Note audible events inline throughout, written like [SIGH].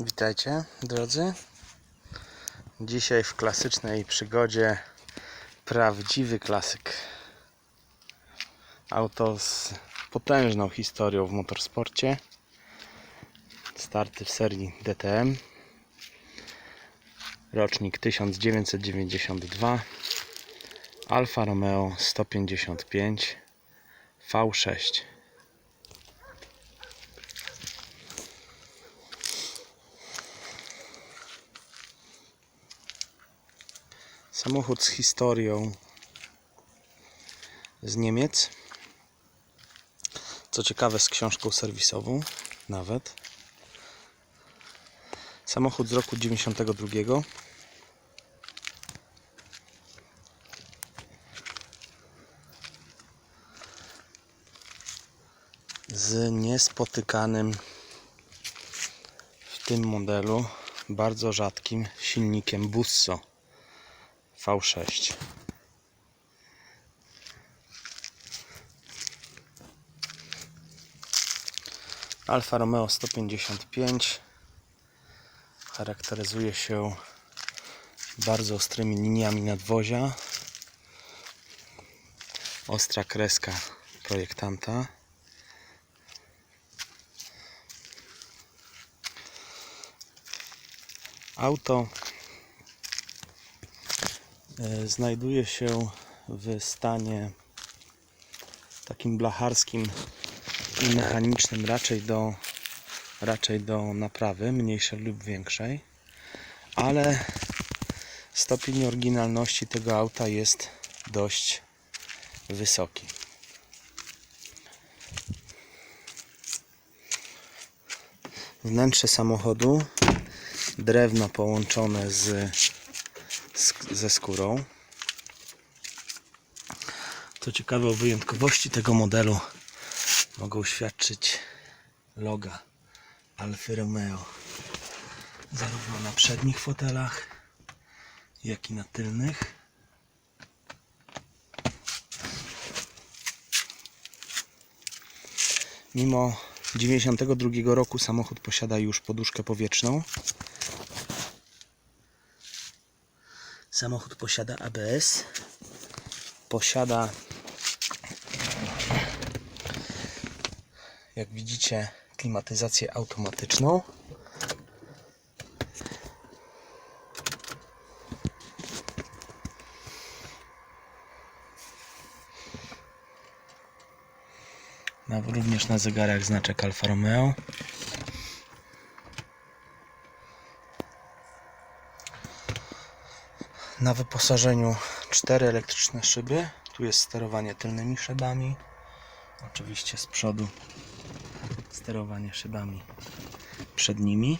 Witajcie drodzy. Dzisiaj w klasycznej przygodzie prawdziwy klasyk. Auto z potężną historią w motorsporcie. Starty w serii DTM. Rocznik 1992. Alfa Romeo 155 V6. Samochód z historią z Niemiec. Co ciekawe, z książką serwisową nawet. Samochód z roku 92. Z niespotykanym w tym modelu bardzo rzadkim silnikiem Busso. V6. Alfa Romeo 155 charakteryzuje się bardzo ostrymi liniami nadwozia. Ostra kreska projektanta. Auto znajduje się w stanie takim blacharskim i mechanicznym raczej do raczej do naprawy mniejszej lub większej ale stopień oryginalności tego auta jest dość wysoki. Wnętrze samochodu drewno połączone z ze skórą. Co ciekawe o wyjątkowości tego modelu mogą świadczyć loga Alfa Romeo zarówno na przednich fotelach jak i na tylnych. Mimo 92 roku samochód posiada już poduszkę powietrzną. Samochód posiada ABS. Posiada, jak widzicie, klimatyzację automatyczną. Ma również na zegarach znaczek Alfa Romeo. Na wyposażeniu cztery elektryczne szyby. Tu jest sterowanie tylnymi szybami. Oczywiście z przodu sterowanie szybami przednimi.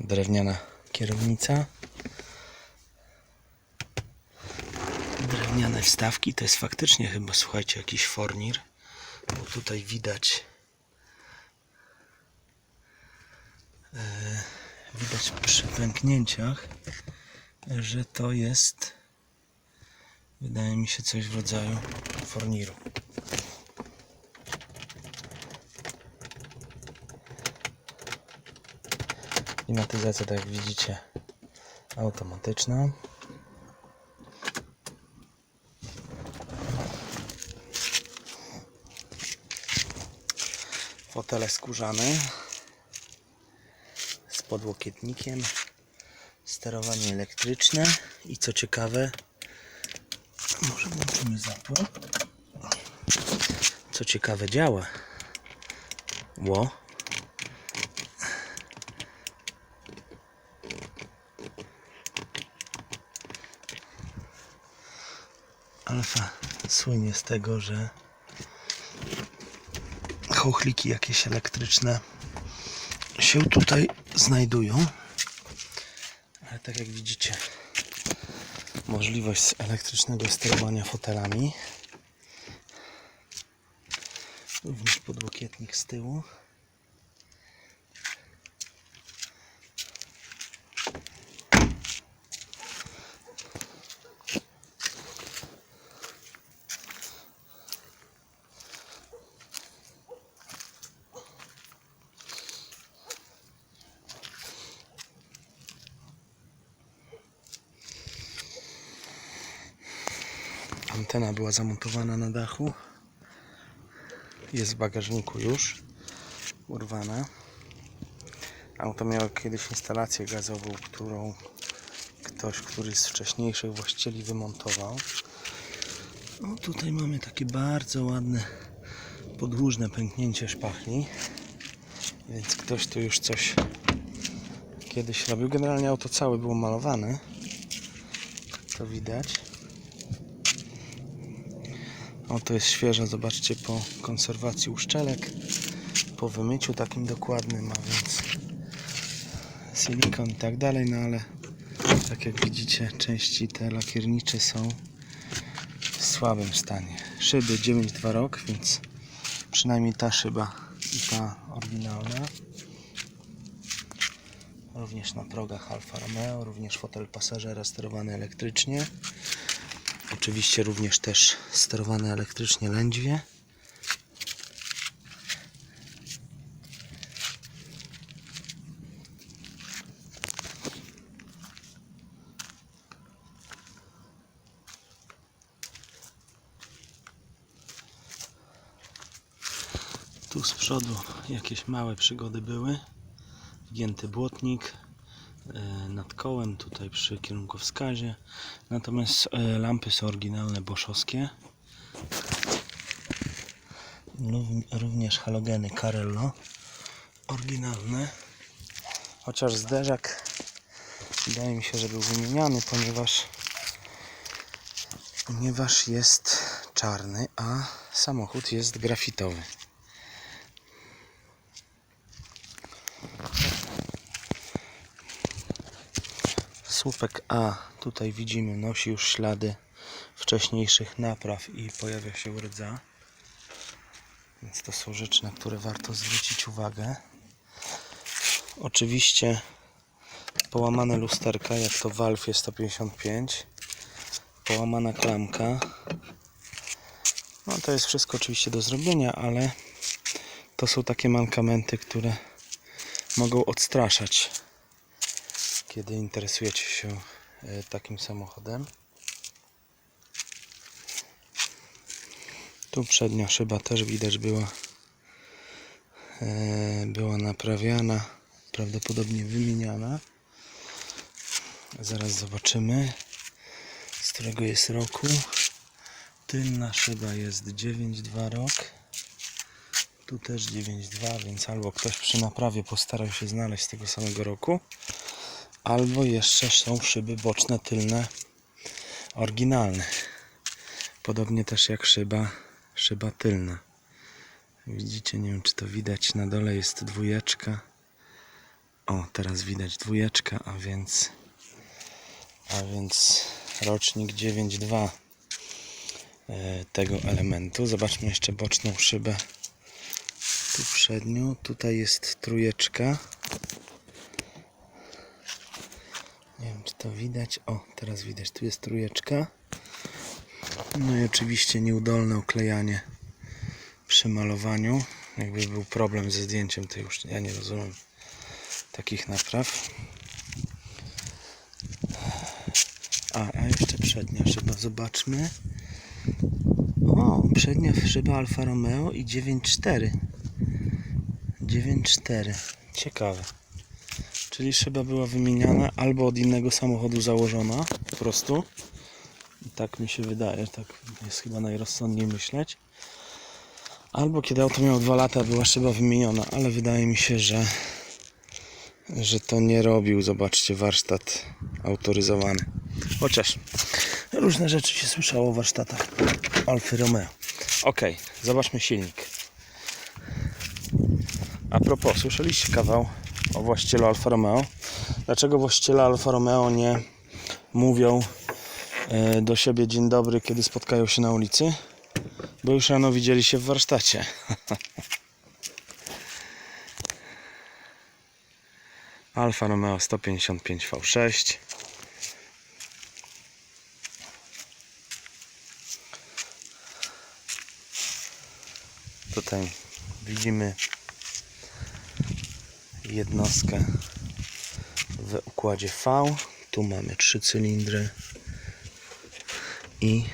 Drewniana kierownica. Drewniane wstawki. To jest faktycznie chyba, słuchajcie, jakiś fornir. Bo tutaj widać widać przy pęknięciach, że to jest wydaje mi się coś w rodzaju forniru. Klimatyzacja, tak jak widzicie, automatyczna. Fotele skórzane podłokietnikiem, sterowanie elektryczne i co ciekawe, może włączymy zapłon. Co ciekawe działa. Ło. Alfa słynie z tego, że chochliki jakieś elektryczne się tutaj znajdują. Ale tak jak widzicie, możliwość elektrycznego sterowania fotelami. Również podłokietnik z tyłu. Antena była zamontowana na dachu. Jest w bagażniku już urwana. Auto miało kiedyś instalację gazową, którą ktoś, który z wcześniejszych właścicieli wymontował. No tutaj mamy takie bardzo ładne podłużne pęknięcie szpachli. Więc ktoś tu już coś kiedyś robił. Generalnie auto całe było malowane. To widać. Oto jest świeże, zobaczcie, po konserwacji uszczelek, po wymyciu takim dokładnym, a więc silikon i tak dalej, no ale tak jak widzicie, części te lakiernicze są w słabym stanie. Szyby 9.2 rok, więc przynajmniej ta szyba i ta oryginalna. Również na progach Alfa Romeo, również fotel pasażera sterowany elektrycznie. Oczywiście również też sterowane elektrycznie lędźwie. Tu z przodu jakieś małe przygody były. Wgięty błotnik nad kołem, tutaj przy kierunkowskazie. Natomiast e, lampy są oryginalne, boszowskie. Rów- Również halogeny Carello. Oryginalne. Chociaż zderzak wydaje mi się, że był wymieniany, ponieważ ponieważ jest czarny, a samochód jest grafitowy. Słupek A tutaj widzimy nosi już ślady wcześniejszych napraw i pojawia się rdza. Więc to są rzeczy, na które warto zwrócić uwagę. Oczywiście połamane lusterka, jak to w Alfie 155. Połamana klamka. No to jest wszystko oczywiście do zrobienia, ale to są takie mankamenty, które mogą odstraszać kiedy interesujecie się e, takim samochodem. Tu przednia szyba też widać była e, była naprawiana, prawdopodobnie wymieniana. Zaraz zobaczymy z którego jest roku. Tylna szyba jest 9.2 rok. Tu też 9.2, więc albo ktoś przy naprawie postarał się znaleźć z tego samego roku, albo jeszcze są szyby boczne, tylne, oryginalne. Podobnie też jak szyba, szyba tylna. Widzicie, nie wiem czy to widać, na dole jest dwójeczka. O, teraz widać dwójeczka, a więc, a więc rocznik 9.2 e, tego elementu. Zobaczmy jeszcze boczną szybę. Tu przednią, tutaj jest trójeczka. Nie wiem, czy to widać. O, teraz widać. Tu jest trójeczka. No i oczywiście nieudolne oklejanie przy malowaniu. Jakby był problem ze zdjęciem, to już ja nie rozumiem takich napraw. A, a jeszcze przednia szyba, zobaczmy. O, przednia szyba Alfa Romeo i 9.4. 9.4. Ciekawe. Czyli szyba była wymieniana albo od innego samochodu założona po prostu. Tak mi się wydaje, tak jest chyba najrozsądniej myśleć. Albo kiedy auto miało 2 lata była szyba wymieniona, ale wydaje mi się, że że to nie robił, zobaczcie, warsztat autoryzowany. Chociaż różne rzeczy się słyszało w warsztatach Alfy Romeo. Ok, zobaczmy silnik. A propos, słyszeliście kawał o właścicielu Alfa Romeo? Dlaczego właściciele Alfa Romeo nie mówią e, do siebie dzień dobry, kiedy spotkają się na ulicy? Bo już rano widzieli się w warsztacie. [LAUGHS] Alfa Romeo 155 V6 Tutaj widzimy jednostkę w układzie V. Tu mamy trzy cylindry i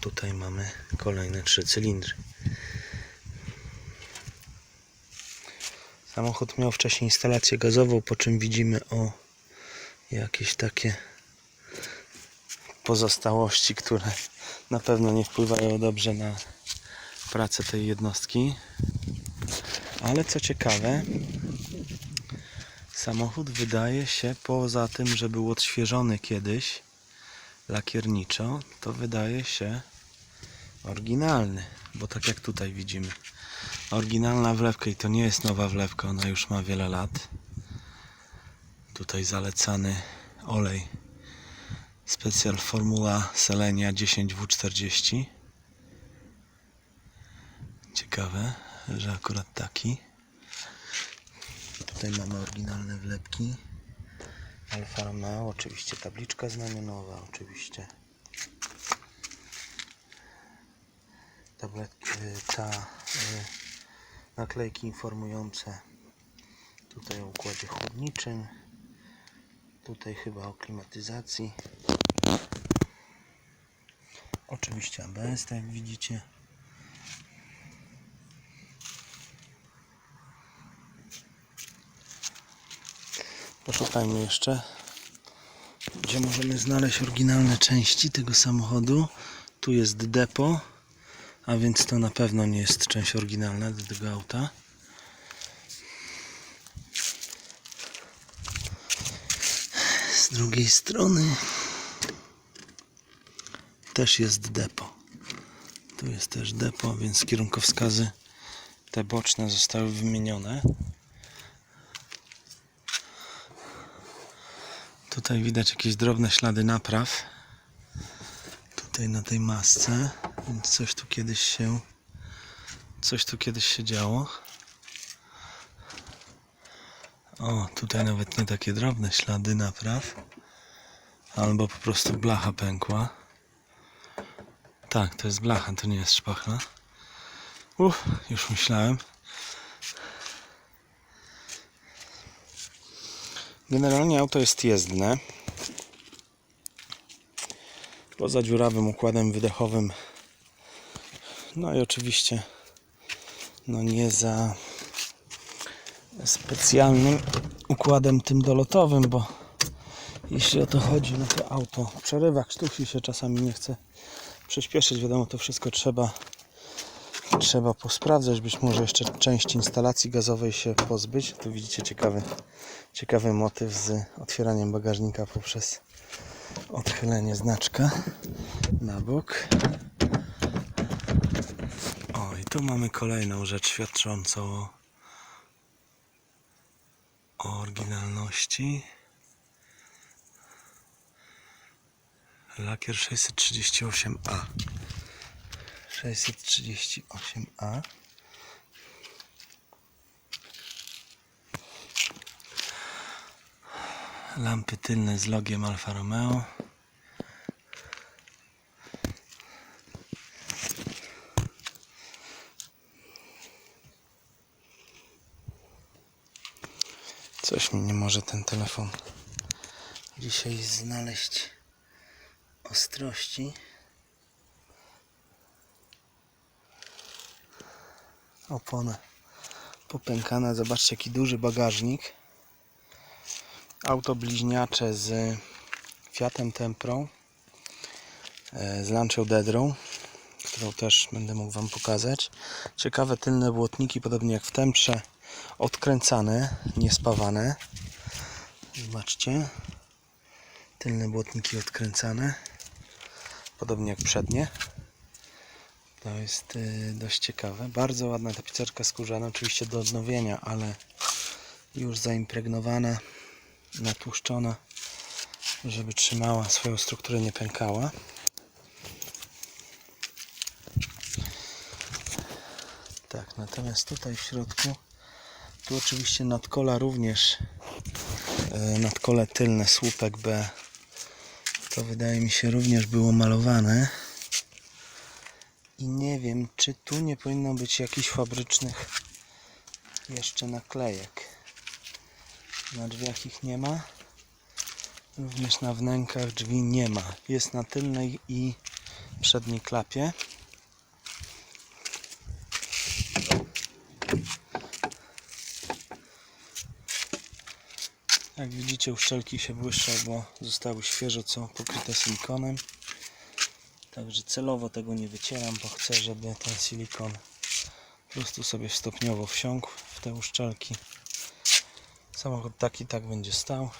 tutaj mamy kolejne trzy cylindry. Samochód miał wcześniej instalację gazową, po czym widzimy o jakieś takie pozostałości, które na pewno nie wpływają dobrze na pracę tej jednostki. Ale co ciekawe, samochód wydaje się, poza tym, że był odświeżony kiedyś lakierniczo, to wydaje się oryginalny, bo tak jak tutaj widzimy, oryginalna wlewka i to nie jest nowa wlewka, ona już ma wiele lat. Tutaj zalecany olej Special Formula Selenia 10W40. Ciekawe, że akurat taki. Tutaj mamy oryginalne wlepki. Alfa Romeo, oczywiście tabliczka znamionowa, oczywiście. Tabletki, ta y, naklejki informujące tutaj o układzie chłodniczym. Tutaj chyba o klimatyzacji. Oczywiście ABS, tak jak widzicie. Poszukajmy jeszcze, gdzie możemy znaleźć oryginalne części tego samochodu. Tu jest depo, a więc to na pewno nie jest część oryginalna do tego auta. Z drugiej strony też jest depo. Tu jest też depo, więc kierunkowskazy te boczne zostały wymienione. Tutaj widać jakieś drobne ślady napraw. Tutaj na tej masce, więc coś tu kiedyś się coś tu kiedyś się działo. O, tutaj nawet nie takie drobne ślady napraw. Albo po prostu blacha pękła. Tak, to jest blacha, to nie jest szpachla. Uff, już myślałem. Generalnie auto jest jezdne. Poza dziurawym układem wydechowym. No i oczywiście no nie za specjalnym układem tym dolotowym, bo jeśli o to chodzi, no to auto przerywa, krztusi się, czasami nie chce przyspieszyć. Wiadomo, to wszystko trzeba trzeba posprawdzać, być może jeszcze część instalacji gazowej się pozbyć. Tu widzicie ciekawy, ciekawy motyw z otwieraniem bagażnika poprzez odchylenie znaczka na bok. O, i tu mamy kolejną rzecz świadczącą o, o oryginalności. Lakier 638A. 638A. Lampy tylne z logiem Alfa Romeo. Coś mi nie może ten telefon dzisiaj znaleźć ostrości. Opona popękana. Zobaczcie jaki duży bagażnik. Auto bliźniacze z Fiatem Temprą, e, z Lancią Dedrą, którą też będę mógł Wam pokazać. Ciekawe tylne błotniki, podobnie jak w Temprze, odkręcane, niespawane. Zobaczcie. Tylne błotniki odkręcane. Podobnie jak przednie. To jest y, dość ciekawe. Bardzo ładna tapicerka skórzana, oczywiście do odnowienia, ale już zaimpregnowana, natłuszczona, żeby trzymała swoją strukturę, nie pękała. Tak, natomiast tutaj w środku, tu oczywiście nadkola również, y, nadkole tylne, słupek B, to wydaje mi się również było malowane. I nie wiem, czy tu nie powinno być jakichś fabrycznych jeszcze naklejek. Na drzwiach ich nie ma. Również na wnękach drzwi nie ma. Jest na tylnej i przedniej klapie. Jak widzicie uszczelki się błyszczą, bo zostały świeżo co pokryte silikonem. Także celowo tego nie wycieram, bo chcę, żeby ten silikon po prostu sobie stopniowo wsiąkł w te uszczelki. Samochód taki tak będzie stał.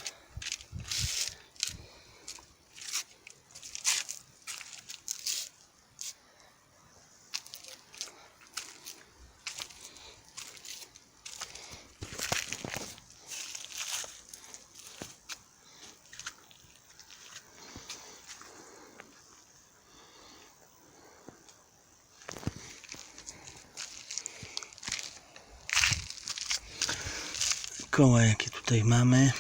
Koła jakie tutaj mamy.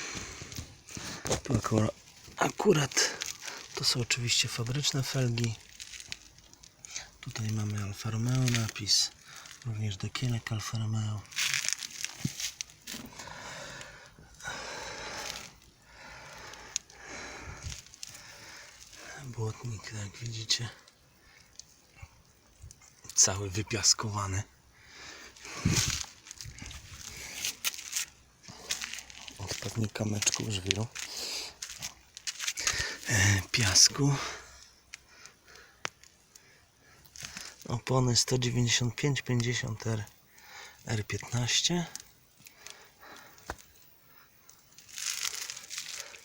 Tu akurat, akurat to są oczywiście fabryczne felgi. Tutaj mamy Alfa Romeo napis. Również dekielek Alfa Romeo. Błotnik, jak widzicie, cały wypiaskowany. Ostatni kamyczków żwiru. E, piasku. Opony 195-50 R R15.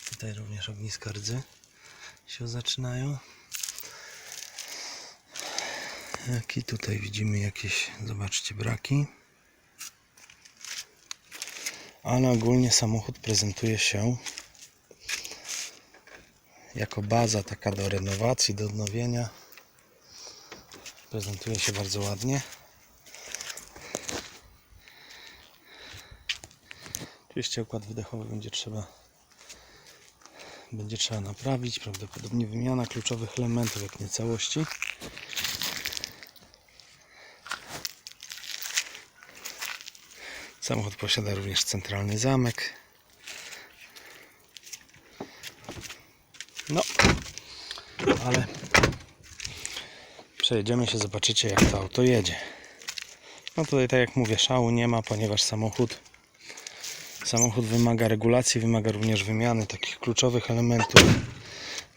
Tutaj również ogniska rdzy się zaczynają. I tutaj widzimy jakieś, zobaczcie, braki. Ale ogólnie samochód prezentuje się jako baza taka do renowacji, do odnowienia. Prezentuje się bardzo ładnie. Oczywiście układ wydechowy będzie trzeba będzie trzeba naprawić, prawdopodobnie wymiana kluczowych elementów, jak nie całości. Samochód posiada również centralny zamek. No, ale przejedziemy się, zobaczycie jak to auto jedzie. No tutaj tak jak mówię, szału nie ma, ponieważ samochód samochód wymaga regulacji, wymaga również wymiany takich kluczowych elementów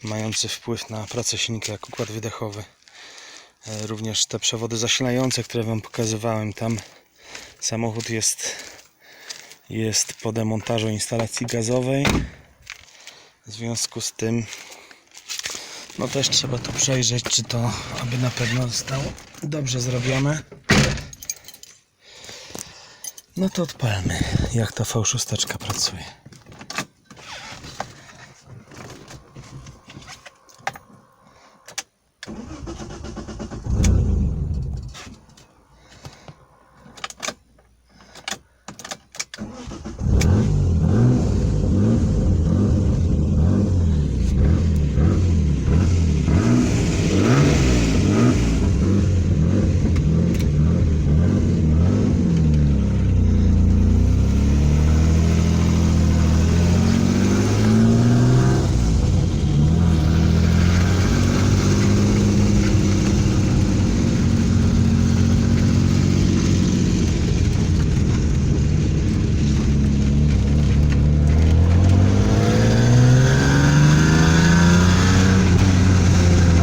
mających wpływ na pracę silnika jak układ wydechowy. E, Również te przewody zasilające, które Wam pokazywałem, tam samochód jest, jest po demontażu instalacji gazowej. W związku z tym no też trzeba to przejrzeć, czy to aby na pewno zostało dobrze zrobione. No to odpalmy, jak ta V6 pracuje.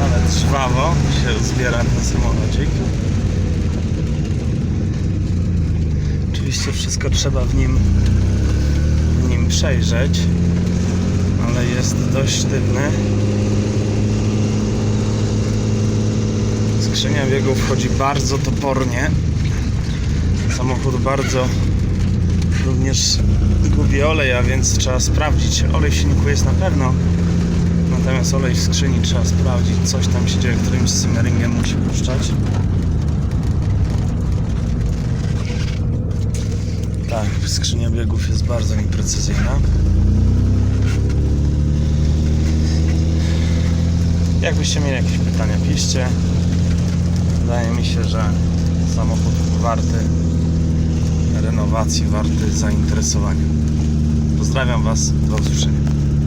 Ale trwało się zbiera ten samochodzik. Oczywiście wszystko trzeba w nim, w nim przejrzeć, ale jest dość sztywny. Skrzynia biegów wchodzi bardzo topornie. Samochód bardzo również gubi olej, a więc trzeba sprawdzić. Olej w silniku jest na pewno, Natomiast olej w skrzyni trzeba sprawdzić, coś tam się dzieje, którymś simmeringiem musi puszczać. Tak, skrzynia biegów jest bardzo nieprecyzyjna. Jakbyście mieli jakieś pytania, piszcie. Wydaje mi się, że samochód warty renowacji, warty zainteresowania. Pozdrawiam Was, do usłyszenia.